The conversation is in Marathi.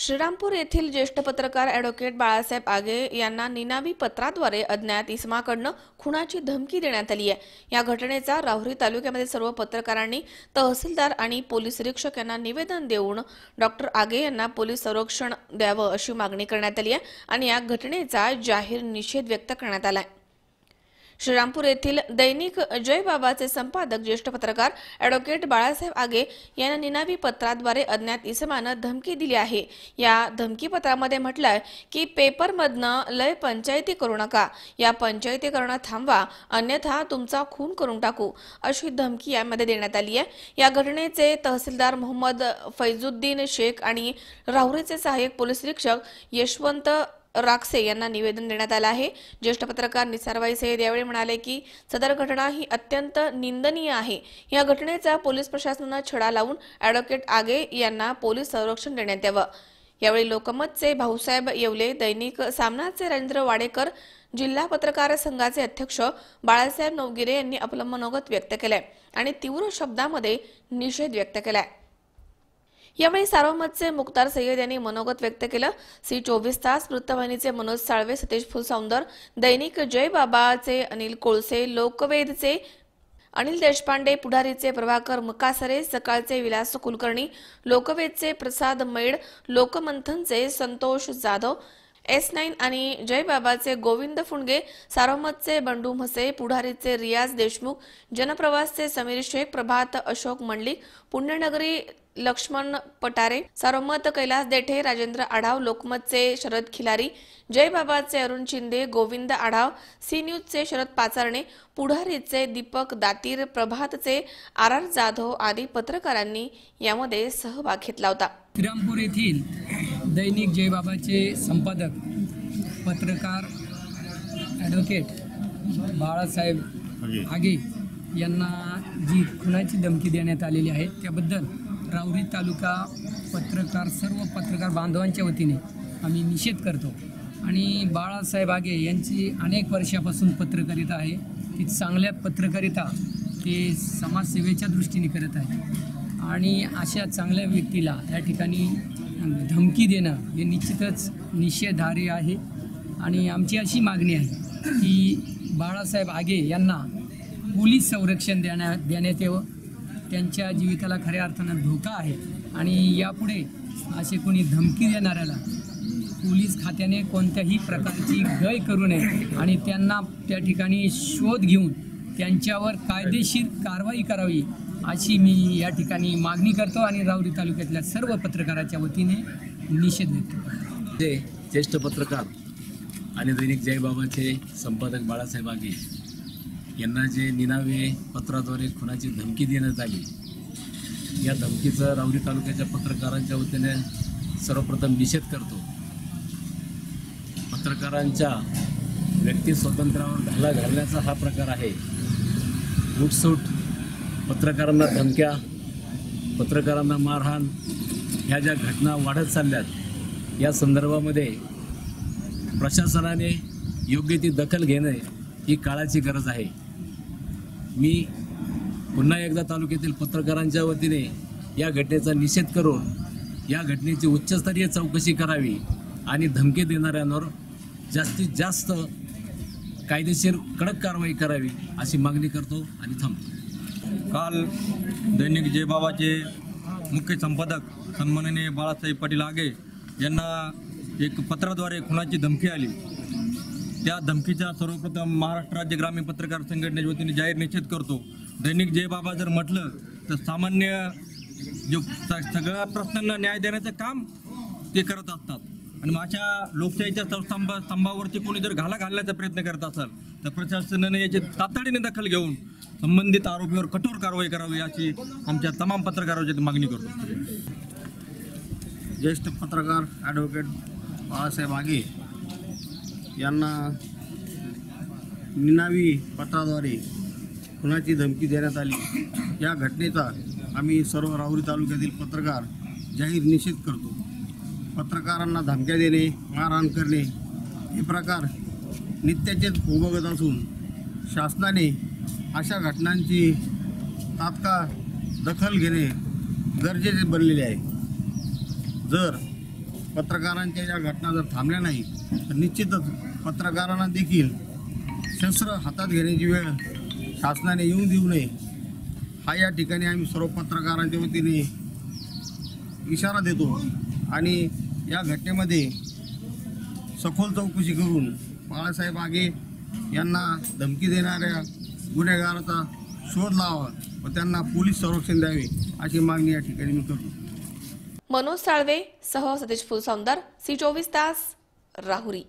श्रीरामपूर येथील ज्येष्ठ पत्रकार ॲडव्होकेट बाळासाहेब आगे यांना निनावी पत्राद्वारे अज्ञात इसमाकडनं खुणाची धमकी देण्यात आली आहे. या घटनेचा राहुरी तालुक्यामध्ये सर्व पत्रकारांनी तहसीलदार आणि पोलीस निरीक्षक यांना निवेदन देऊन डॉक्टर आगे यांना पोलीस संरक्षण द्यावं अशी मागणी करण्यात आली आहे आणि या घटनेचा जाहीर निषेध व्यक्त करण्यात आला आहे. श्रीरामपूर येथील दैनिक जयबाबाचे संपादक ज्येष्ठ पत्रकार ॲडव्होकेट बाळासाहेब आगे यांना निनावी पत्राद्वारे अज्ञात इसमानं धमकी दिली आहे. या धमकीपत्रामध्ये म्हटलंय की पेपरमधनं लय पंचायती करू नका. या पंचायती करणं थांबवा. अन्यथा तुमचा खून करून टाकू. अशी धमकी यामध्ये देण्यात आली आहे. या घटनेचे तहसीलदार मोहम्मद फैजुद्दीन शेख आणि राहुरीचे सहाय्यक पोलीस निरीक्षक यशवंत राक्षे यांना निवेदन देण्यात आलं आहे. ज्येष्ठ पत्रकार निसारबाई सय्यद यावेळी म्हणाले की सदर घटना ही अत्यंत निंदनीय आहे. या घटनेचा पोलीस प्रशासनानं छडा लावून ॲडव्होकेट आगे यांना पोलीस संरक्षण देण्यात यावं. यावेळी लोकमतचे भाऊसाहेब येवले दैनिक सामनाचे रवींद्र वाडेकर जिल्हा पत्रकार संघाचे अध्यक्ष बाळासाहेब नवगिरे यांनी आपलं मनोगत व्यक्त केलंय आणि तीव्र शब्दामध्ये निषेध व्यक्त केलाय. यावेळी सार्वमतचे मुक्तार सय्यद यांनी मनोगत व्यक्त केलं. सी चोवीस तास वृत्तवाहिनीचे मनोज साळवे सतीश फुलसौंदर दैनिक जय बाबाचे अनिल कोळसे लोकवेदचे अनिल देशपांडे पुढारीचे प्रभाकर मुकासरे सकाळचे विलास कुलकर्णी लोकवेदचे प्रसाद मैड लोकमंथनचे संतोष जाधव एस नाईन आणि जयबाबाचे गोविंद फुंडगे सारोमतचे बंडू म्हसे पुढारीचे रियाज देशमुख जनप्रवासचे समीर शेख प्रभात अशोक मंडलिक पुण्यनगरी लक्ष्मण पटारे सारोमत कैलास देठे राजेंद्र आढाव लोकमतचे शरद खिलारी जयबाबाचे अरुण शिंदे गोविंद आढाव सी न्यूजचे शरद पाचारणे पुढारीचे दीपक दातीर प्रभातचे आर आर जाधव आदी पत्रकारांनी यामध्ये सहभाग घेतला होता. श्रीरामपूर येथील दैनिक जयबाबाचे संपादक पत्रकार ॲडव्होकेट बाळासाहेब आगे यांना जी खुनाची धमकी देण्यात आलेली आहे त्याबद्दल राऊरी तालुका पत्रकार सर्व पत्रकार बांधवांच्या वतीने आम्ही निषेध करतो. आणि बाळासाहेब आगे यांची अनेक वर्षापासून पत्रकारिता आहे. ती चांगल्या पत्रकारिता ते समाजसेवेच्या दृष्टीने करत आहे. आणि अशा चांगल्या व्यक्तीला या ठिकाणी धमकी देणं हे निश्चितच निषेधार्ह आहे. आणि आमची अशी मागणी आहे की बाळासाहेब आगे यांना पोलीस संरक्षण देण्या देण्यात यावं. त्यांच्या जीवितला खऱ्या अर्थानं धोका आहे. आणि यापुढे असे कोणी धमकी देणाऱ्याला पोलीस खात्याने कोणत्याही प्रकारची गय करू नये आणि त्यांना त्या ठिकाणी शोध घेऊन त्यांच्यावर कायदेशीर कारवाई करावी. अशी मी या ठिकाणी मागणी करतो आणि राऊरी तालुक्यातल्या सर्व पत्रकाराच्या वतीने निषेध देतो जे ते ज्येष्ठ पत्रकार आणि दैनिक जयबाबाचे संपादक बाळासाहेब आगे यांना जे निनावे पत्राद्वारे खुनाची धमकी देण्यात आली या धमकीचं रावरी तालुक्याच्या पत्रकारांच्या वतीने सर्वप्रथम निषेध करतो. पत्रकारांच्या व्यक्ती स्वातंत्र्यावर घाला घालण्याचा हा प्रकार आहे. उठसूट पत्रकारांना धमक्या पत्रकारांना मारहाण ह्या ज्या घटना वाढत चालल्यात या संदर्भामध्ये प्रशासनाने योग्य ती दखल घेणे ही काळाची गरज आहे. मी पुन्हा एकदा तालुक्यातील पत्रकारांच्या वतीने या घटनेचा निषेध करून या घटनेची उच्चस्तरीय चौकशी करावी आणि धमकी देणाऱ्यांवर जास्तीत जास्त कायदेशीर कडक कारवाई करावी अशी मागणी करतो आणि थांबतो. काल दैनिक जयबाबाचे मुख्य संपादक सन्माननीय बाळासाहेब पाटील आगे यांना एक पत्राद्वारे खुनाची धमकी आली. त्या धमकीचा सर्वप्रथम महाराष्ट्र राज्य ग्रामीण पत्रकार संघटनेच्या वतीने जाहीर निषेध करतो. दैनिक जयबाबा जर म्हटलं तर सामान्य जो सगळ्या प्रश्नांना न्याय देण्याचं काम ते करत असतात. आणि माझ्या लोकशाहीच्या स्तंभ स्तंभावरती कोणी जर घाला घालण्याचा प्रयत्न करत असाल तर प्रशासनाने याची तातडीने दखल घेऊन संबंधित आरोपीवर कठोर कारवाई करावी अशी आमच्या तमाम पत्रकारांची मागणी करतो. ज्येष्ठ पत्रकार ॲडव्होकेट बाळासाहेब आगे यांना निनावी पत्राद्वारे खुनाची धमकी देण्यात आली. या घटनेचा आम्ही सर्व राहुरी तालुक्यातील पत्रकार जाहीर निषेध करतो. पत्रकारांना धमक्या देणे मारहाण करणे हे प्रकार नित्याचेच उभगत असून शासनाने अशा घटनांची तात्काळ दखल घेणे गरजेचे बनलेले आहे. जर पत्रकारांच्या या घटना जर थांबल्या नाही तर निश्चितच पत्रकारांना देखील शस्त्र हातात घेण्याची वेळ शासनाने येऊन देऊ नये. हा या ठिकाणी आम्ही सर्व पत्रकारांच्या वतीने इशारा देतो आणि या घटनेमध्ये सखोल चौकशी करून बाळासाहेब आगे यांना धमकी देणाऱ्या गुन्हेगाराचा शोध लावा व त्यांना पोलीस संरक्षण द्यावे अशी मागणी या ठिकाणी मी करतो. मनोज साळवे सह सतीश फुलसौंदर सी चोवीस तास राहुरी.